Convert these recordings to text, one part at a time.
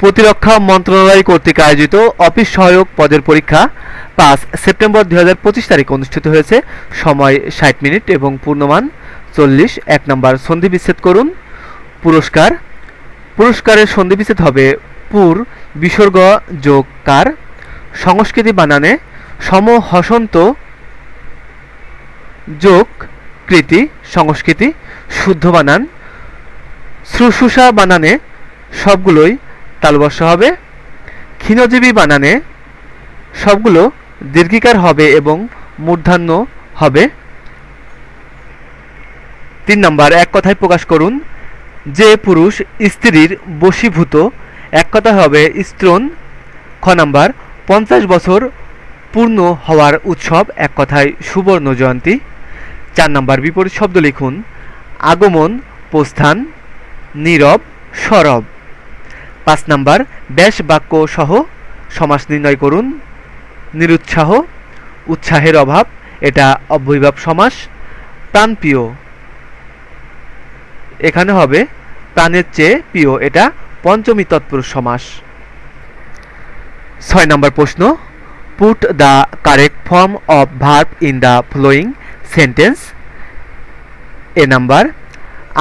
প্রতিরক্ষা মন্ত্রণালয় কর্তৃক আয়োজিত অফিস সহায়ক পদের পরীক্ষা পাঁচ সেপ্টেম্বর দুই হাজার পঁচিশ তারিখ অনুষ্ঠিত হয়েছে। সময় ষাট মিনিট এবং পূর্ণমান চল্লিশ। এক নম্বর সন্ধি বিচ্ছেদ করুন। পুরস্কার। পুরস্কারের সন্ধি বিচ্ছেদ হবে পুর, বিসর্গ, যোগ, কার। সংস্কৃতি বানানে সম, হসন্ত, যোগ, কৃতি, সংস্কৃতি, শুদ্ধ বানান। শুশ্রূষা বানানে সবগুলোই তালবর্ষ হবে। ক্ষীণজীবী বানানে সবগুলো দীর্ঘিকার হবে এবং মূর্ধান্য হবে। তিন নম্বর, এক কথায় প্রকাশ করুন, যে পুরুষ স্ত্রীর বশীভূত, এক কথা হবে স্ত্রণ। খ নাম্বার, পঞ্চাশ বছর পূর্ণ হওয়ার উৎসব, এক কথায় সুবর্ণ জয়ন্তী। চার নাম্বার, বিপরীত শব্দ লিখুন, আগমন, প্রস্থান, নীরব, সরব। পাঁচ নাম্বার ব্যাস বাক্য সহ সমাস নির্ণয় করুন। নিরুৎসাহ, উৎসাহের অভাব, এটা অব্যয়ভাব সমাস। প্রাণপ্রিয় এখানে হবে, প্রাণের চেয়ে প্রিয়, এটা পঞ্চমী তৎপুরুষ সমাস। ছয় নম্বর প্রশ্ন put the correct form of verb in the following sentence A number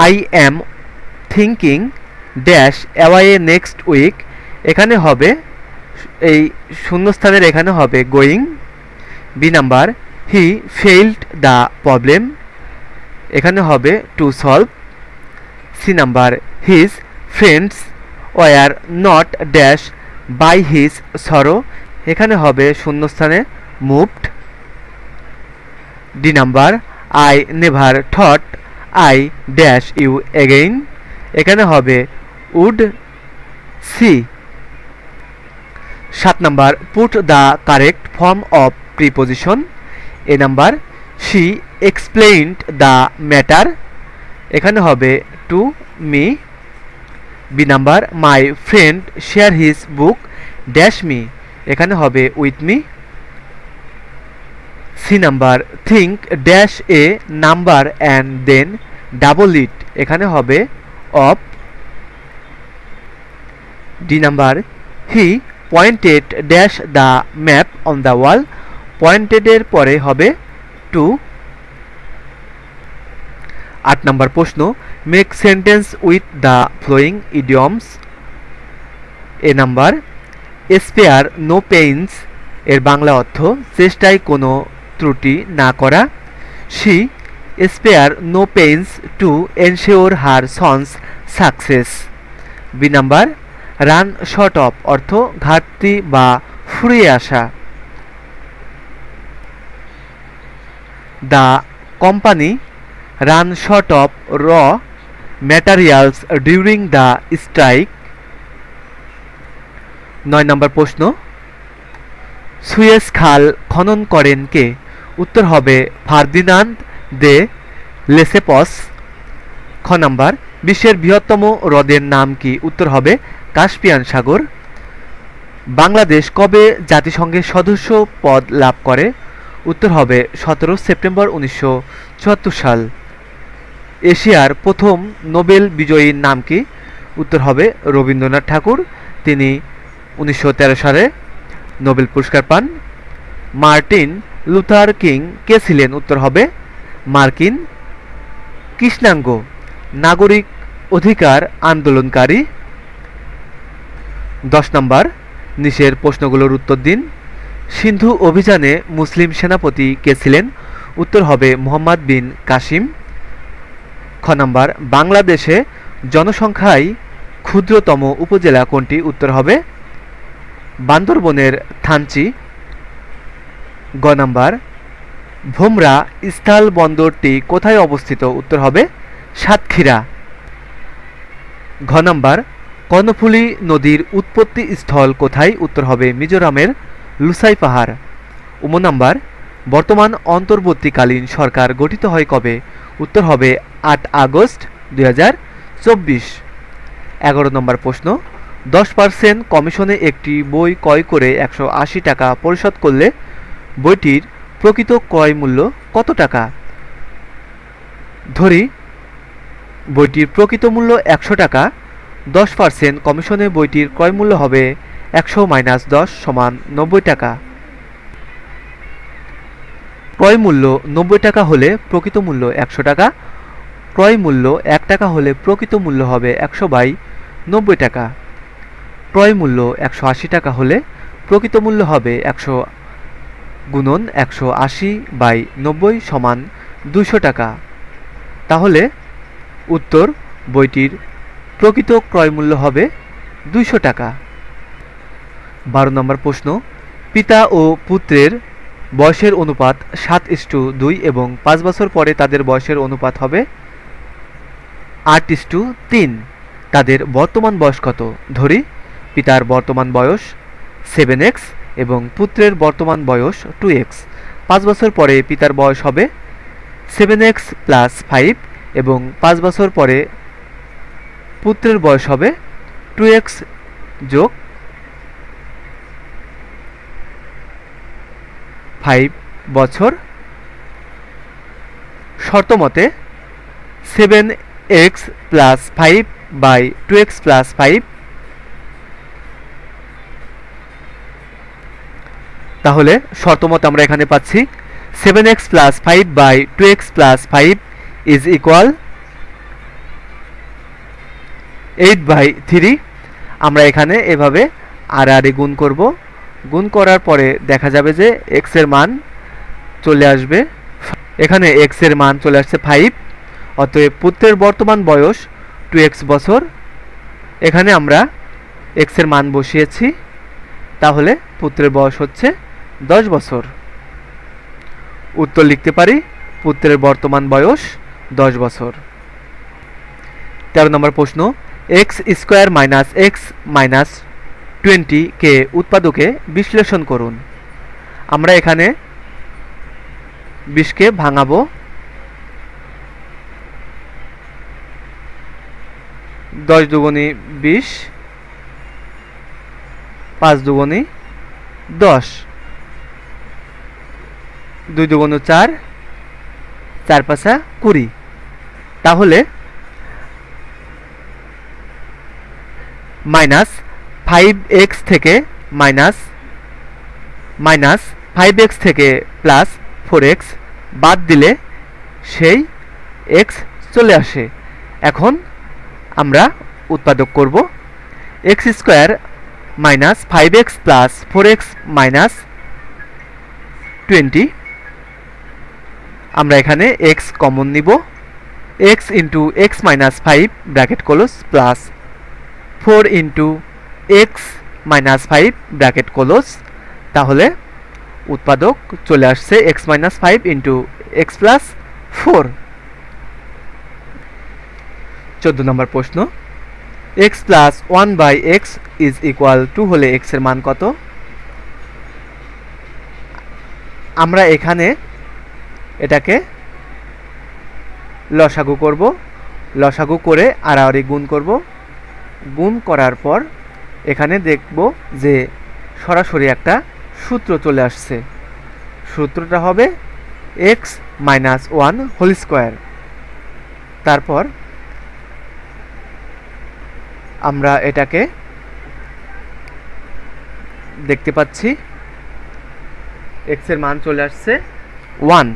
I am thinking dash away next week এখানে হবে, এই শূন্যস্থানের এখানে হবে going B number he failed the problem এখানে হবে to solve C number his friends were not dash by his sorrow এখানে হবে শূন্যস্থানে moved D number I never thought I dash you again এখানে হবে উড সি সাত number put the correct form of preposition A number she explained the matter এখানে হবে to me B number my friend share his book dash me এখানে হবে with me C number think dash a number and then double it এখানে হবে of D number he pointed dash the map on the wall পয়েন্টেডের পরে হবে to আট নম্বর প্রশ্ন make sentence with the following idioms A number spare no pains এর বাংলা অর্থ, চেষ্টায় কোনো ত্রুটি না করা. C spare no pains to ensure her sons success B number run short of, অর্থ ঘাটতি বা ফুরিয়ে আসা। The company run short of raw materials during the strike. নয় নম্বর প্রশ্ন, সুয়েজ খাল খনন করেন কে? উত্তর হবে ফার্দিনান্দ দে লেসেপস। খ নাম্বার, বিশ্বের বৃহত্তম হ্রদের নাম কি? উত্তর হবে কাস্পিয়ান সাগর। বাংলাদেশ কবে জাতিসংঘের সদস্য পদ লাভ করে? উত্তর হবে সতেরো সেপ্টেম্বর উনিশশো চুয়াত্তর সাল। এশিয়ার প্রথম নোবেল বিজয়ীর নাম কি? উত্তর হবে রবীন্দ্রনাথ ঠাকুর। তিনি উনিশশো তেরো সালে নোবেল পুরস্কার পান। মার্টিন লুথার কিং কে ছিলেন? উত্তর হবে মার্কিন কৃষ্ণাঙ্গ। নাগরিক অধিকার আন্দোলনকারী দশ নম্বর নিচের প্রশ্নগুলোর উত্তর দিন। সিন্ধু অভিযানে মুসলিম সেনাপতি কে ছিলেন? উত্তর হবে মোহাম্মদ বিন কাসিম। খ নম্বর, বাংলাদেশে জনসংখ্যায় ক্ষুদ্রতম উপজেলা কোনটি? উত্তর হবে বান্দরবনের থানচি। গ নাম্বার, ভোমরা স্থল বন্দরটি কোথায় অবস্থিত? উত্তর হবে সাতক্ষীরা। ঘ নাম্বার কর্ণফুলী নদীর উৎপত্তি স্থল কোথায়? উত্তর হবে মিজোরামের লুসাই পাহাড়। উম, নাম্বার, বর্তমান অন্তর্বর্তীকালীন সরকার গঠিত হয় কবে? উত্তর হবে আট আগস্ট দুই হাজার চব্বিশ। এগারো নম্বর প্রশ্ন, দশ পার্সেন্ট কমিশনে একটি বই ক্রয় করে একশো আশি টাকা পরিশোধ করলে বইটির প্রকৃত ক্রয় মূল্য কত টাকা? ধরি, বইটির প্রকৃত মূল্য একশো টাকা দশ পার্সেন্ট কমিশনে বইটির ক্রয় মূল্য হবে একশো মাইনাস দশ সমান নব্বই টাকা। ক্রয় মূল্য নব্বই টাকা হলে প্রকৃত মূল্য একশো টাকা ক্রয় মূল্য এক টাকা হলে প্রকৃত মূল্য হবে একশো বাই নব্বই টাকা। ক্রয় মূল্য একশো আশি টাকা হলে প্রকৃত মূল্য হবে একশো গুণন একশো আশি বাই নব্বই সমান দুশো টাকা তাহলে উত্তর বইটির প্রকৃত ক্রয় মূল্য হবে দুইশো টাকা। বারো নম্বর প্রশ্ন, পিতা ও পুত্রের বয়সের অনুপাত সাত ইস্টু দুই এবং পাঁচ বছর পরে তাদের বয়সের অনুপাত হবে আট ইস্টু তিন। তাদের বর্তমান বয়স কত? ধরি, পিতার বর্তমান বয়স সেভেন এক্স এবং পুত্রের বর্তমান বয়স টু এক্স। পাঁচ বছর পরে পিতার বয়স হবে সেভেন এক্স প্লাস ফাইভ এবং পাঁচ বছর পরে পুত্রের বয়স হবে টু এক্স যোগ ফাইভ বছর। শর্তমতে seven X plus five by two X plus five. তাহলে শর্তমতে আমরা এখানে পাচ্ছি seven X plus five by two X plus five is equal eight by three আমরা এখানে এভাবে আর আর গুণ করব। গুণ করার পরে দেখা যাবে যে এক্সের মান চলে আসবে। এখানে এক্সের মান চলে আসছে ফাইভ অতএব পুত্রের বর্তমান বয়স টু এক্স বছর। এখানে আমরা এক্সের মান বসিয়েছি, তাহলে পুত্রের বয়স হচ্ছে দশ বছর। উত্তর লিখতে পারি, পুত্রের বর্তমান বয়স দশ বছর। তেরো নম্বর প্রশ্ন X square minus X minus twenty কে উৎপাদকে বিশ্লেষণ করুন। আমরা এখানে বিশকে ভাঙাবো। দশ দুগুণি বিশ, পাঁচ দুগুণি দশ। দুই দুগুণ চার চার পাঁচা কুড়ি। তাহলে মাইনাস ফাইভ এক্স থেকে মাইনাস মাইনাস ফাইভ এক্স থেকে প্লাস ফোর এক্স বাদ দিলে সেই এক্স চলে আসে। এখন আমরা উৎপাদক করব। X square minus five X plus four X minus twenty আমরা এখানে এক্স কমন নিব। X into X minus five bracket close plus four into X minus five bracket close, তাহলে উৎপাদক চলে আসছে X minus five into X plus four. চোদ্দ নম্বর প্রশ্ন, X plus one by X is equal two হলে এক্সের মান কত? আমরা এখানে এটাকে লসাগু করব, লসাগু করে আড়াআড়ি গুণ করব। গুণ করার পর এখানে দেখব যে সরাসরি একটা সূত্র চলে আসছে। সূত্রটা হবে X minus one whole square তারপর আমরা এটাকে দেখতে পাচ্ছি এক্সের মান চলে আসছে ওয়ান